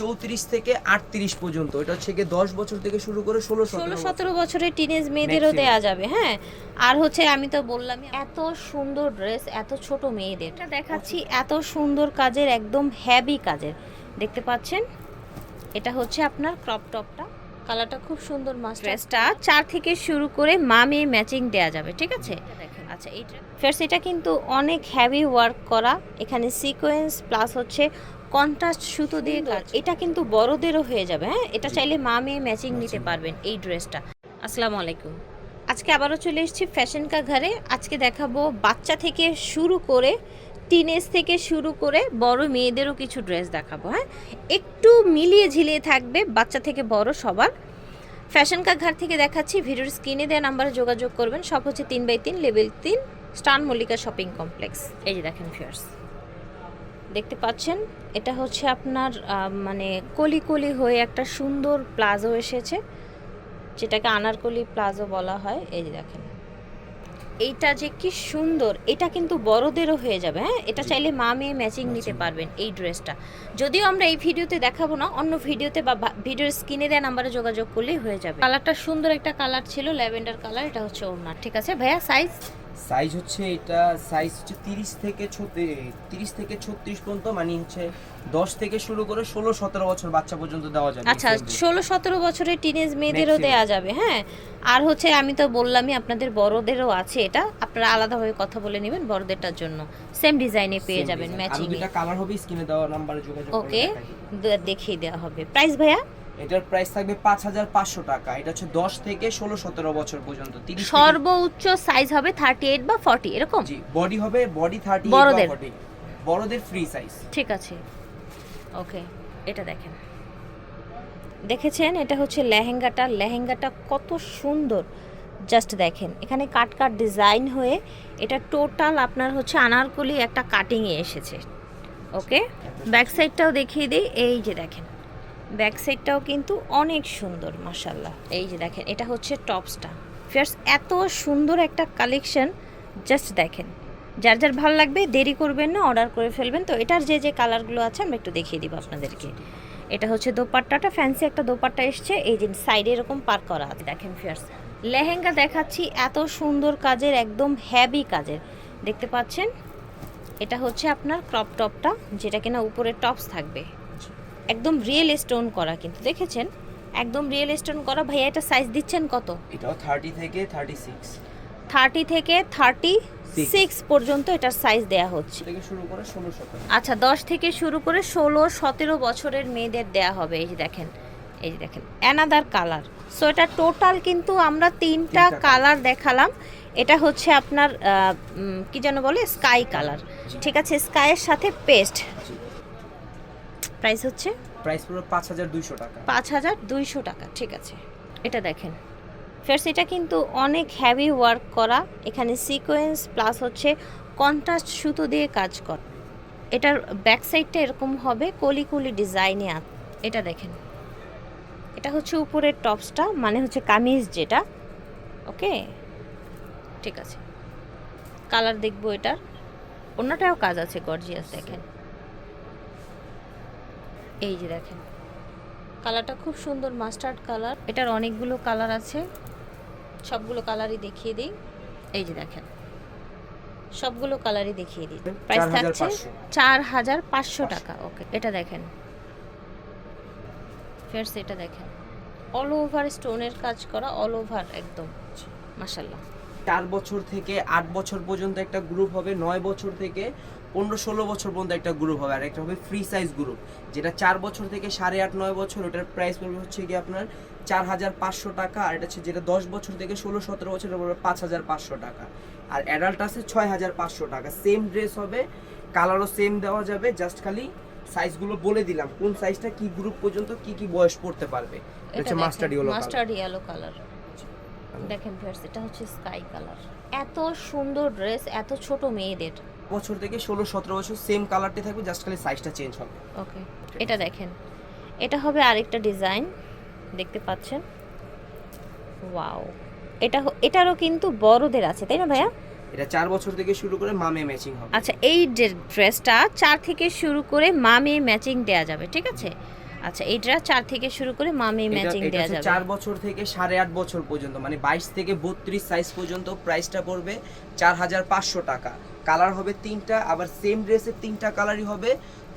চৌত্রিশ থেকে আটত্রিশ পর্যন্ত। এটা হচ্ছে গিয়ে দশ বছর থেকে শুরু করে ষোলো ষোলো সতেরো বছরের টিনেজ মেয়েদেরও. দেয়া যাবে হ্যাঁ? আর হচ্ছে আমি তো বললাম এত সুন্দর ড্রেস এত ছোট মেয়েদের। এটা দেখাচ্ছি। এত সুন্দর কাজের একদম হ্যাভি কাজের। দেখতে পাচ্ছেন? এটা হচ্ছে আপনার ক্রপ টপটা কালারটা খুব সুন্দর মাস্টার ড্রেসটা চার থেকে শুরু করে মা মেয়ে ম্যাচিং দেয়া যাবে ঠিক আছে? আচ্ছা এই ফেরস এটা কিন্তু অনেক হ্যাভি ওয়ার্ক করা। এখানে সিকোয়েন্স প্লাস হচ্ছে কন্ট্রাস্ট সুতো দিয়ে কাজ এটা কিন্তু বড়দেরও হয়ে যাবে হ্যাঁ? এটা চাইলে মা মেয়ে ম্যাচিং নিতে পারবেন এই ড্রেসটা। আসসালামু আলাইকুম। আজকে আবারও চলে এসেছি ফ্যাশন কা ঘরে। আজকে দেখাবো বাচ্চা থেকে শুরু করে টিনেজ থেকে শুরু করে বড় মেয়েদেরও কিছু ড্রেস দেখাবো হ্যাঁ? একটু মিলিয়ে ঝিলিয়ে থাকবে বাচ্চা থেকে বড় সবার। ফ্যাশন কা ঘর থেকে দেখাচ্ছি ভিডিওর স্ক্রিনে দেওয়া নাম্বারে যোগাযোগ করবেন। সব হচ্ছে তিন বাই তিন লেভেল তিন স্টান মল্লিকা শপিং কমপ্লেক্স এই যে দেখেন ফিয়ার্স দেখতে পাচ্ছেন এটা হচ্ছে আপনার মানে কলি কলি হয়ে একটা সুন্দর প্লাজো এসেছে যেটাকে আনারকলি প্লাজো বলা হয়। এই যে দেখেন। এইটা যে কি সুন্দর এটা কিন্তু বড়দেরও হয়ে যাবে হ্যাঁ? এটা চাইলে মা মেয়ে ম্যাচিং নিতে পারবেন এই ড্রেসটা। যদিও আমরা এই ভিডিওতে দেখাবো না অন্য ভিডিওতে বা ভিডিওর স্ক্রিনে দেওয়া নাম্বারে যোগাযোগ করলেই হয়ে যাবে। কালারটা সুন্দর একটা কালার ছিল ল্যাভেন্ডার কালার এটা হচ্ছে ওনার ঠিক আছে? ভাইয়া সাইজ সাইজ হচ্ছে এটা সাইজ হচ্ছে তিরিশ থেকে তিরিশ থেকে ছত্রিশ পর্যন্ত মানে হচ্ছে দশ থেকে শুরু করে ষোলো সতেরো বছর বাচ্চা পর্যন্ত দেওয়া যাবে আচ্ছা ষোলো সতেরো বছরের টিনেজ মেয়েদেরও দেওয়া যাবে হ্যাঁ? আর হচ্ছে আমি তো বললামই আপনাদের বড়দেরও আছে এটা আপনারা আলাদাভাবে কথা বলে নেবেন বড়দেরটার জন্য। সেম ডিজাইনে পেয়ে যাবেন ম্যাচিং কালার হবে স্ক্রিনে দেওয়া নাম্বারে যোগাযোগ ওকে দেখিয়ে দেওয়া হবে। প্রাইস ভাইয়া? এটার প্রাইস থাকবে পাঁচ হাজার পাঁচশো টাকা। এটা হচ্ছে দশ থেকে ষোলো সতেরো বছর পর্যন্ত। সর্বোচ্চ সাইজ হবে থার্টি এইট বা ফর্টি এরকম? জি বডি হবে বডি থার্টি বড়দের? বড়দের ফ্রি সাইজ ঠিক আছে। ওকে এটা দেখেন। দেখেছেন? এটা হচ্ছে লেহেঙ্গাটা। লেহেঙ্গাটা কত সুন্দর। জাস্ট দেখেন এখানে কাট কাট ডিজাইন হয়ে এটা টোটাল আপনার হচ্ছে আনারকলি একটা কাটিংয়ে এসেছে। ওকে ব্যাক সাইডটাও দেখিয়ে দিই। এই যে দেখেন। ব্যাক সাইডটাও কিন্তু অনেক সুন্দর মাসাল্লাহ এই যে দেখেন, এটা হচ্ছে টপসটা। ফিয়ার্স এত সুন্দর একটা কালেকশন জাস্ট দেখেন। যার যার ভালো লাগবে, দেরি করবেন না অর্ডার করে ফেলবেন। তো এটার যে যে কালারগুলো আছে, আমরা একটু দেখিয়ে দিব আপনাদেরকে। এটা হচ্ছে দোপাট্টাটা ফ্যান্সি একটা দোপাট্টা এসছে। এই যে সাইডে এরকম পার করা আছে, দেখেন ফিয়ার্স লেহেঙ্গা দেখাচ্ছি, এত সুন্দর কাজের, একদম হ্যাভি কাজের। দেখতে পাচ্ছেন? এটা হচ্ছে আপনার ক্রপ টপটা যেটা কিনা উপরে টপস থাকবে। একদম রিয়েল স্টোন করা কিন্তু দেখেছেন? একদম রিয়েল স্টোন করা। ভাইয়া এটা সাইজ দিচ্ছেন কত? এটাও থার্টি থেকে থার্টি সিক্স থার্টি থেকে থার্টি সিক্স পর্যন্ত এটার সাইজ দেয়া হচ্ছে। থেকে শুরু করে ষোলো সতেরো। আচ্ছা দশ থেকে শুরু করে ষোলো সতেরো বছরের মেয়েদের দেয়া হবে। এই যে দেখেন এই যে দেখেন অ্যানাদার কালার সো এটা টোটাল কিন্তু আমরা তিনটা কালার দেখালাম। এটা হচ্ছে আপনার কি যেন বলে? স্কাই কালার ঠিক আছে স্কাইয়ের সাথে পেস্ট প্রাইস হচ্ছে? প্রাইস পুরো পাঁচ হাজার দুইশো টাকা। পাঁচ হাজার দুইশো টাকা ঠিক আছে। এটা দেখেন। ফার্স্ট এটা কিন্তু অনেক হ্যাভি ওয়ার্ক করা। এখানে সিকোয়েন্স প্লাস হচ্ছে কন্ট্রাস্ট সুতো দিয়ে কাজ কর। এটার ব্যাক সাইডটা এরকম হবে কলি কলি ডিজাইনে এটা দেখেন। এটা হচ্ছে উপরের টপসটা মানে হচ্ছে কামিজ যেটা। ওকে? ঠিক আছে। কালার দেখব এটার। অন্যটাও কাজ আছে গর্জিয়াস দেখেন। এই যে দেখেন। কালারটা খুব সুন্দর মাস্টার্ড কালার। এটার অনেকগুলো কালার আছে। সবগুলো কালারই দেখিয়ে দিই। এই যে দেখেন। সবগুলো কালারই দেখিয়ে দিই। প্রাইস থাকছে 4500 চার হাজার পাঁচশো টাকা। ওকে এটা দেখেন। ফেরস এটা দেখেন। অল ওভার স্টোনের কাজ করা অল ওভার একদম। মাসাল্লাহ চার বছর থেকে আট বছর পর্যন্ত একটা গ্রুপ হবে নয় বছর থেকে পনেরো ষোলো বছর পর্যন্ত একটা গ্রুপ হবে আর একটা হবে ফ্রি সাইজ গ্রুপ যেটা চার বছর থেকে সাড়ে আট নয় বছর ওটার প্রাইস পড়বে হচ্ছে কি আপনার চার হাজার পাঁচশো টাকা আর এটা হচ্ছে যেটা দশ বছর থেকে ষোলো সতেরো বছর পড়বে পাঁচ হাজার পাঁচশো টাকা। আর অ্যাডাল্ট আছে ছয় হাজার পাঁচশো টাকা। সেম ড্রেস হবে কালারও সেম দেওয়া যাবে জাস্ট খালি সাইজগুলো বলে দিলাম কোন সাইজটা কি গ্রুপ পর্যন্ত কি কি বয়স পড়তে পারবে। এটা হচ্ছে মাস্টার্ড ইয়েলো কালার দেখেন ফেরস এটা হচ্ছে স্কাই কালার এত সুন্দর ড্রেস এত ছোট মেয়েদের। বছর থেকে ষোলো সতেরো বছর সেম কালারটি থাকবে জাস্ট খালি সাইজটা চেঞ্জ হবে। ওকে এটা দেখেন। এটা হবে আরেকটা ডিজাইন দেখতে পাচ্ছেন? ওয়াও এটা এটারও কিন্তু বড়দের আছে তাই না ভাইয়া? এটা চার বছর থেকে শুরু করে মামে ম্যাচিং হবে। আচ্ছা এই ড্রেসটা চার থেকে শুরু করে মা মেয়ে ম্যাচিং দেওয়া যাবে ঠিক আছে? আচ্ছা এইটা চার থেকে শুরু করে মামি ম্যাচিং এটা দেওয়া যাবে। চার বছর থেকে সাড়ে আট বছর পর্যন্ত মানে বাইশ থেকে বত্রিশ সাইজ পর্যন্ত প্রাইসটা পড়বে চার হাজার পাঁচশো টাকা। কালার হবে তিনটা আবার সেম ড্রেসের তিনটা কালারই হবে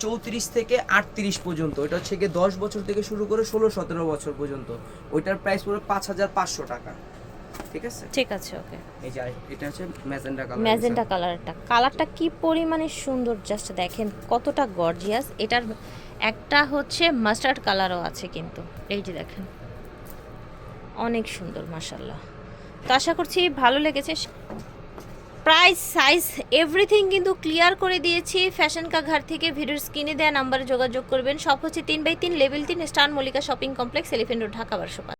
চৌত্রিশ থেকে আটত্রিশ পর্যন্ত। এটা হচ্ছে গিয়ে দশ বছর থেকে শুরু করে ষোলো সতেরো বছর পর্যন্ত। ওইটার প্রাইস পড়বে পাঁচ হাজার পাঁচশো টাকা। ঠিক আছে? ঠিক আছে ওকে এই যে এটা হচ্ছে ম্যাজেন্ডা কালার ম্যাজেন্টা কালারটা। কালারটা কি পরিমাণে সুন্দর জাস্ট দেখেন কতটা গর্জিয়াস এটার একটা হচ্ছে মাস্টার্ড কালারও আছে কিন্তু। এই যে দেখেন অনেক সুন্দর মাসাল্লাহ তো আশা করছি ভালো লেগেছে। প্রাইস সাইজ এভরিথিং কিন্তু ক্লিয়ার করে দিয়েছি। ফ্যাশন কা ঘর থেকে ভিডিওর স্ক্রিনে দেওয়া নাম্বারে যোগাযোগ করবেন। সব হচ্ছে তিন বাই তিন লেভেল তিন star Mallika shopping complex Elephant Road Dhaka বারোশো।